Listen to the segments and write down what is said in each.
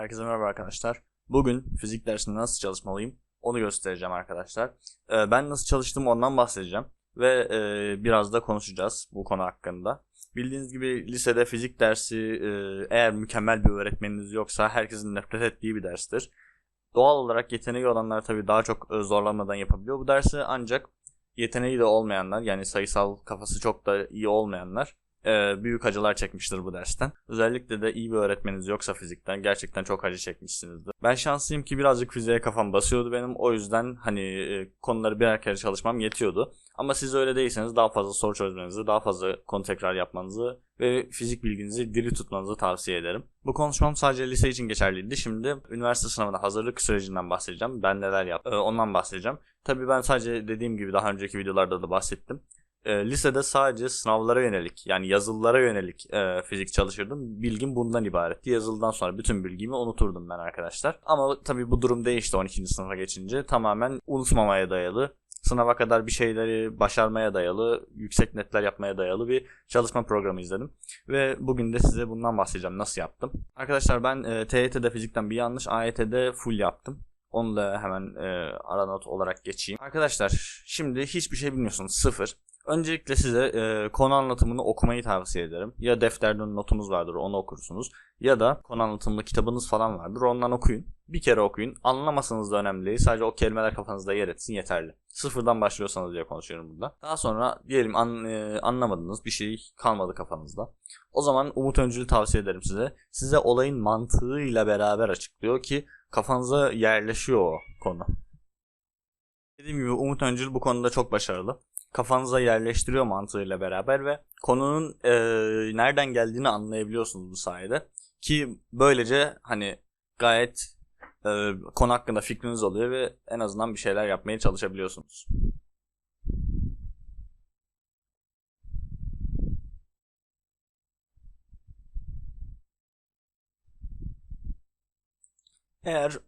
Herkese merhaba arkadaşlar. Bugün fizik dersinde nasıl çalışmalıyım onu göstereceğim arkadaşlar. Ee, ben nasıl çalıştım ondan bahsedeceğim. Ve e, biraz da konuşacağız bu konu hakkında. Bildiğiniz gibi lisede fizik dersi e, eğer mükemmel bir öğretmeniniz yoksa herkesin nefret ettiği bir derstir. Doğal olarak yeteneği olanlar tabii daha çok e, zorlanmadan yapabiliyor bu dersi ancak yeteneği de olmayanlar yani sayısal kafası çok da iyi olmayanlar e, büyük acılar çekmiştir bu dersten. Özellikle de iyi bir öğretmeniniz yoksa fizikten gerçekten çok acı çekmişsinizdir. Ben şanslıyım ki birazcık fiziğe kafam basıyordu benim. O yüzden hani e, konuları birer kere çalışmam yetiyordu. Ama siz öyle değilseniz daha fazla soru çözmenizi, daha fazla konu tekrar yapmanızı ve fizik bilginizi diri tutmanızı tavsiye ederim. Bu konuşmam sadece lise için geçerliydi. Şimdi üniversite sınavına hazırlık sürecinden bahsedeceğim. Ben neler yaptım, e, ondan bahsedeceğim. Tabii ben sadece dediğim gibi daha önceki videolarda da bahsettim e, lisede sadece sınavlara yönelik yani yazılılara yönelik e, fizik çalışırdım. Bilgim bundan ibaretti. Yazılıdan sonra bütün bilgimi unuturdum ben arkadaşlar. Ama tabii bu durum değişti 12. sınıfa geçince. Tamamen unutmamaya dayalı, sınava kadar bir şeyleri başarmaya dayalı, yüksek netler yapmaya dayalı bir çalışma programı izledim. Ve bugün de size bundan bahsedeceğim. Nasıl yaptım? Arkadaşlar ben e, TYT'de fizikten bir yanlış, AYT'de full yaptım. Onu da hemen e, ara not olarak geçeyim. Arkadaşlar şimdi hiçbir şey bilmiyorsunuz. Sıfır. Öncelikle size e, konu anlatımını okumayı tavsiye ederim. Ya defterde notunuz vardır onu okursunuz. Ya da konu anlatımlı kitabınız falan vardır ondan okuyun. Bir kere okuyun. Anlamasanız da önemli değil. Sadece o kelimeler kafanızda yer etsin yeterli. Sıfırdan başlıyorsanız diye konuşuyorum burada. Daha sonra diyelim an, e, anlamadınız bir şey kalmadı kafanızda. O zaman Umut Öncül'ü tavsiye ederim size. Size olayın mantığıyla beraber açıklıyor ki kafanıza yerleşiyor o konu. Dediğim gibi Umut Öncül bu konuda çok başarılı kafanıza yerleştiriyor mantığıyla beraber ve konunun e, nereden geldiğini anlayabiliyorsunuz bu sayede. Ki böylece hani gayet e, konu hakkında fikriniz oluyor ve en azından bir şeyler yapmaya çalışabiliyorsunuz. Eğer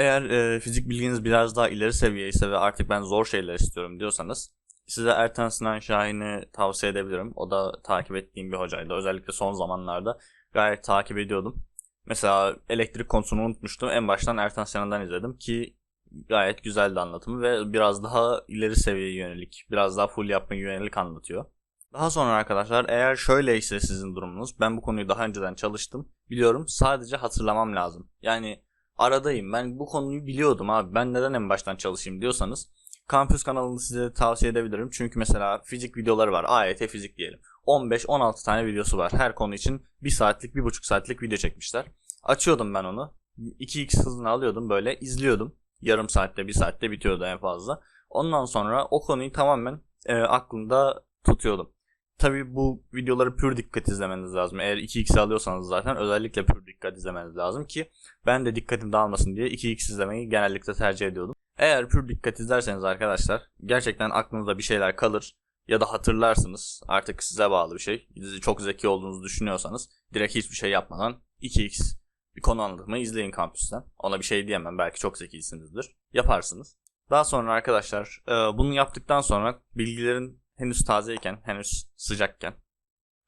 eğer e, fizik bilginiz biraz daha ileri seviye ise ve artık ben zor şeyler istiyorum diyorsanız size Ertan Sinan Şahin'i tavsiye edebilirim. O da takip ettiğim bir hocaydı. Özellikle son zamanlarda gayet takip ediyordum. Mesela elektrik konusunu unutmuştum. En baştan Ertan Sinan'dan izledim ki gayet güzeldi anlatımı ve biraz daha ileri seviyeye yönelik, biraz daha full yapmaya yönelik anlatıyor. Daha sonra arkadaşlar eğer şöyleyse sizin durumunuz, ben bu konuyu daha önceden çalıştım, biliyorum sadece hatırlamam lazım. Yani aradayım. Ben bu konuyu biliyordum abi. Ben neden en baştan çalışayım diyorsanız Kampüs kanalını size tavsiye edebilirim. Çünkü mesela fizik videoları var. AYT fizik diyelim. 15-16 tane videosu var. Her konu için 1 saatlik, 1,5 saatlik video çekmişler. Açıyordum ben onu. 2x hızını alıyordum böyle izliyordum. Yarım saatte, 1 saatte bitiyordu en fazla. Ondan sonra o konuyu tamamen e, aklımda tutuyordum. Tabii bu videoları pür dikkat izlemeniz lazım. Eğer 2x alıyorsanız zaten özellikle pür dikkat izlemeniz lazım ki ben de dikkatim dağılmasın diye 2x izlemeyi genellikle tercih ediyordum. Eğer pür dikkat izlerseniz arkadaşlar gerçekten aklınızda bir şeyler kalır ya da hatırlarsınız. Artık size bağlı bir şey. Çok zeki olduğunuzu düşünüyorsanız direkt hiçbir şey yapmadan 2x bir konu anlatımı izleyin kampüsten. Ona bir şey diyemem. Belki çok zekisinizdir. Yaparsınız. Daha sonra arkadaşlar bunu yaptıktan sonra bilgilerin henüz tazeyken, henüz sıcakken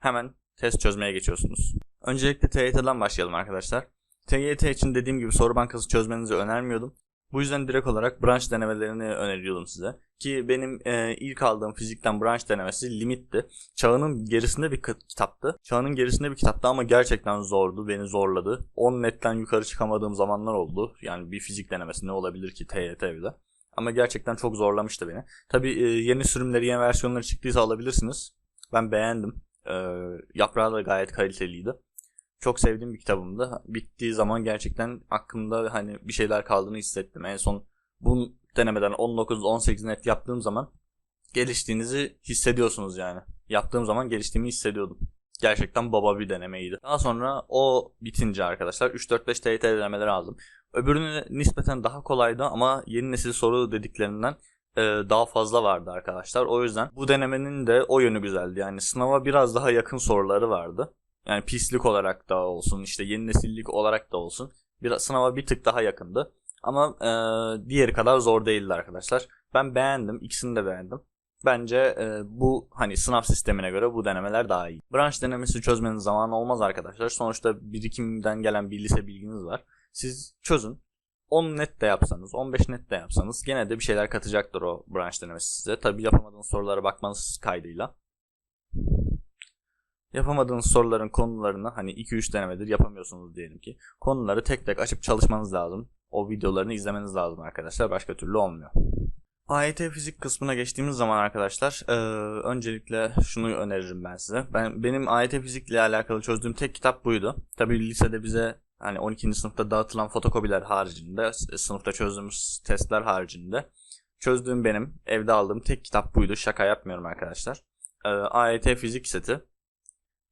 hemen test çözmeye geçiyorsunuz. Öncelikle TYT'den başlayalım arkadaşlar. TYT için dediğim gibi soru bankası çözmenizi önermiyordum. Bu yüzden direkt olarak branş denemelerini öneriyordum size. Ki benim e, ilk aldığım fizikten branş denemesi limitti. Çağının gerisinde bir kitaptı. Çağının gerisinde bir kitaptı ama gerçekten zordu. Beni zorladı. 10 netten yukarı çıkamadığım zamanlar oldu. Yani bir fizik denemesi ne olabilir ki TYT bile. Ama gerçekten çok zorlamıştı beni. Tabi e, yeni sürümleri, yeni versiyonları çıktıysa alabilirsiniz. Ben beğendim. E, yaprağı da gayet kaliteliydi. Çok sevdiğim bir kitabımdı. Bittiği zaman gerçekten aklımda hani bir şeyler kaldığını hissettim. En son bu denemeden 19-18 net yaptığım zaman geliştiğinizi hissediyorsunuz yani. Yaptığım zaman geliştiğimi hissediyordum. Gerçekten baba bir denemeydi. Daha sonra o bitince arkadaşlar 3-4-5 TYT denemeleri aldım. Öbürünü nispeten daha kolaydı ama yeni nesil soru dediklerinden e, daha fazla vardı arkadaşlar. O yüzden bu denemenin de o yönü güzeldi. Yani sınava biraz daha yakın soruları vardı. Yani pislik olarak da olsun işte yeni nesillik olarak da olsun. Biraz sınava bir tık daha yakındı. Ama e, diğeri kadar zor değildi arkadaşlar. Ben beğendim. ikisini de beğendim. Bence e, bu hani sınav sistemine göre bu denemeler daha iyi. Branş denemesi çözmeniz zaman olmaz arkadaşlar. Sonuçta birikimden gelen bir lise bilginiz var. Siz çözün. 10 net de yapsanız, 15 net de yapsanız gene de bir şeyler katacaktır o branş denemesi size. Tabi yapamadığınız sorulara bakmanız kaydıyla. Yapamadığınız soruların konularını hani 2-3 denemedir yapamıyorsunuz diyelim ki. Konuları tek tek açıp çalışmanız lazım. O videolarını izlemeniz lazım arkadaşlar. Başka türlü olmuyor. AYT fizik kısmına geçtiğimiz zaman arkadaşlar e, öncelikle şunu öneririm ben size. Ben benim AYT fizikle alakalı çözdüğüm tek kitap buydu. Tabii lisede bize hani 12. sınıfta dağıtılan fotokopiler haricinde, e, sınıfta çözdüğümüz testler haricinde çözdüğüm benim evde aldığım tek kitap buydu. Şaka yapmıyorum arkadaşlar. E, AYT fizik seti.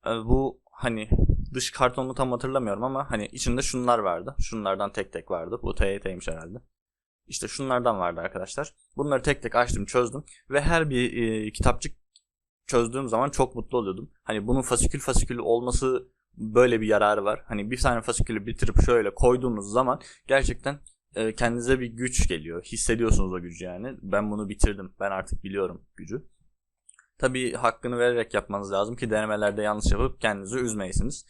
E, bu hani dış kartonunu tam hatırlamıyorum ama hani içinde şunlar vardı. Şunlardan tek tek vardı. Bu TYT'ymiş herhalde. İşte şunlardan vardı arkadaşlar. Bunları tek tek açtım çözdüm. Ve her bir e, kitapçık çözdüğüm zaman çok mutlu oluyordum. Hani bunun fasikül fasikül olması böyle bir yararı var. Hani bir tane fasikülü bitirip şöyle koyduğunuz zaman gerçekten e, kendinize bir güç geliyor. Hissediyorsunuz o gücü yani. Ben bunu bitirdim. Ben artık biliyorum gücü. Tabii hakkını vererek yapmanız lazım ki denemelerde yanlış yapıp kendinizi üzmeyesiniz.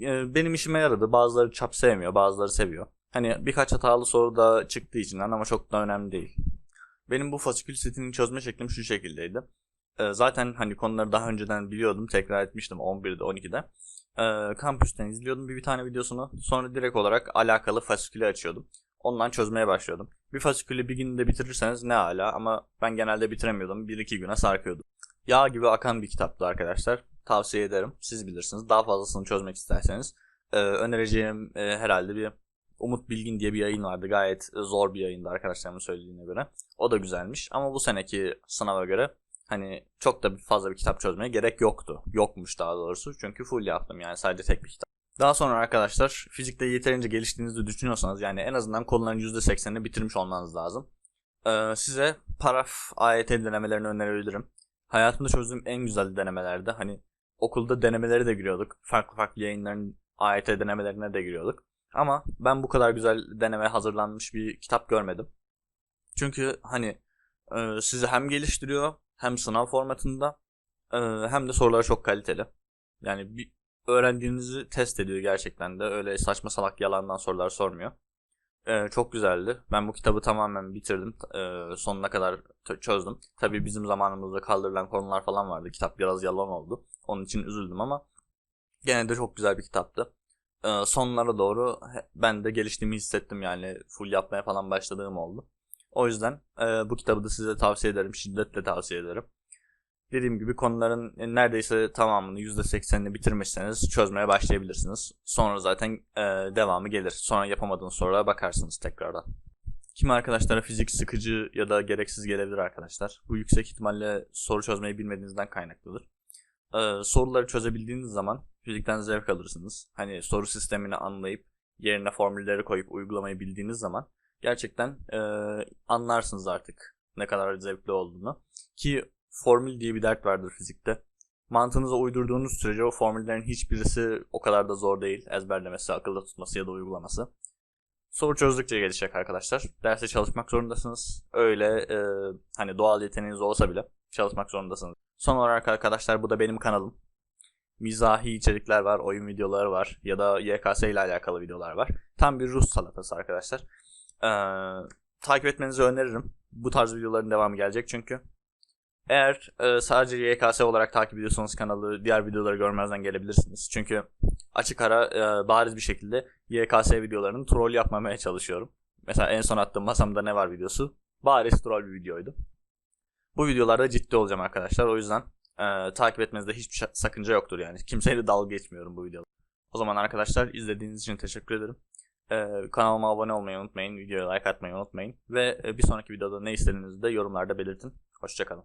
E, benim işime yaradı. Bazıları çap sevmiyor, bazıları seviyor. Hani birkaç hatalı soru da çıktığı için ama çok da önemli değil. Benim bu fasikül setini çözme şeklim şu şekildeydi. Ee, zaten hani konuları daha önceden biliyordum. Tekrar etmiştim 11'de 12'de. Ee, kampüsten izliyordum bir, bir tane videosunu. Sonra direkt olarak alakalı fasikülü açıyordum. Ondan çözmeye başlıyordum. Bir fasikülü bir günde bitirirseniz ne ala ama ben genelde bitiremiyordum. 1-2 güne sarkıyordum. Yağ gibi akan bir kitaptı arkadaşlar. Tavsiye ederim. Siz bilirsiniz. Daha fazlasını çözmek isterseniz e, önereceğim e, herhalde bir Umut Bilgin diye bir yayın vardı. Gayet zor bir yayındı arkadaşlarımın söylediğine göre. O da güzelmiş. Ama bu seneki sınava göre hani çok da fazla bir kitap çözmeye gerek yoktu. Yokmuş daha doğrusu. Çünkü full yaptım yani sadece tek bir kitap. Daha sonra arkadaşlar fizikte yeterince geliştiğinizi düşünüyorsanız yani en azından konuların %80'ini bitirmiş olmanız lazım. Ee, size paraf AYT denemelerini önerebilirim. Hayatımda çözdüğüm en güzel denemelerde hani okulda denemeleri de giriyorduk. Farklı farklı yayınların AYT denemelerine de giriyorduk. Ama ben bu kadar güzel deneme hazırlanmış bir kitap görmedim. Çünkü hani e, sizi hem geliştiriyor hem sınav formatında e, hem de soruları çok kaliteli. Yani bir öğrendiğinizi test ediyor gerçekten de. Öyle saçma salak yalandan sorular sormuyor. E, çok güzeldi. Ben bu kitabı tamamen bitirdim. E, sonuna kadar çözdüm. Tabii bizim zamanımızda kaldırılan konular falan vardı. Kitap biraz yalan oldu. Onun için üzüldüm ama gene de çok güzel bir kitaptı. Ee, sonlara doğru ben de geliştiğimi hissettim yani full yapmaya falan başladığım oldu. O yüzden e, bu kitabı da size tavsiye ederim. Şiddetle tavsiye ederim. Dediğim gibi konuların neredeyse tamamını %80'ini bitirmişseniz çözmeye başlayabilirsiniz. Sonra zaten e, devamı gelir. Sonra yapamadığınız sorulara bakarsınız tekrardan. Kimi arkadaşlara fizik sıkıcı ya da gereksiz gelebilir arkadaşlar. Bu yüksek ihtimalle soru çözmeyi bilmediğinizden kaynaklıdır. Ee, soruları çözebildiğiniz zaman fizikten zevk alırsınız. Hani soru sistemini anlayıp yerine formülleri koyup uygulamayı bildiğiniz zaman gerçekten e, anlarsınız artık ne kadar zevkli olduğunu. Ki formül diye bir dert vardır fizikte. Mantığınıza uydurduğunuz sürece o formüllerin hiçbirisi o kadar da zor değil. Ezberlemesi, akılda tutması ya da uygulaması. Soru çözdükçe gelişecek arkadaşlar. Derse çalışmak zorundasınız. Öyle e, hani doğal yeteneğiniz olsa bile çalışmak zorundasınız. Son olarak arkadaşlar bu da benim kanalım. Mizahi içerikler var, oyun videoları var ya da YKS ile alakalı videolar var. Tam bir Rus salatası arkadaşlar. Ee, takip etmenizi öneririm. Bu tarz videoların devamı gelecek çünkü. Eğer e, sadece YKS olarak takip ediyorsanız kanalı diğer videoları görmezden gelebilirsiniz. Çünkü açık ara e, bariz bir şekilde YKS videolarının troll yapmamaya çalışıyorum. Mesela en son attığım masamda ne var videosu. Bariz troll bir videoydu. Bu videolarda ciddi olacağım arkadaşlar. O yüzden e, takip etmenizde hiçbir sakınca yoktur yani. Kimseyle dalga geçmiyorum bu videoda. O zaman arkadaşlar izlediğiniz için teşekkür ederim. E, kanalıma abone olmayı unutmayın. Videoya like atmayı unutmayın. Ve e, bir sonraki videoda ne istediğinizi de yorumlarda belirtin. Hoşçakalın.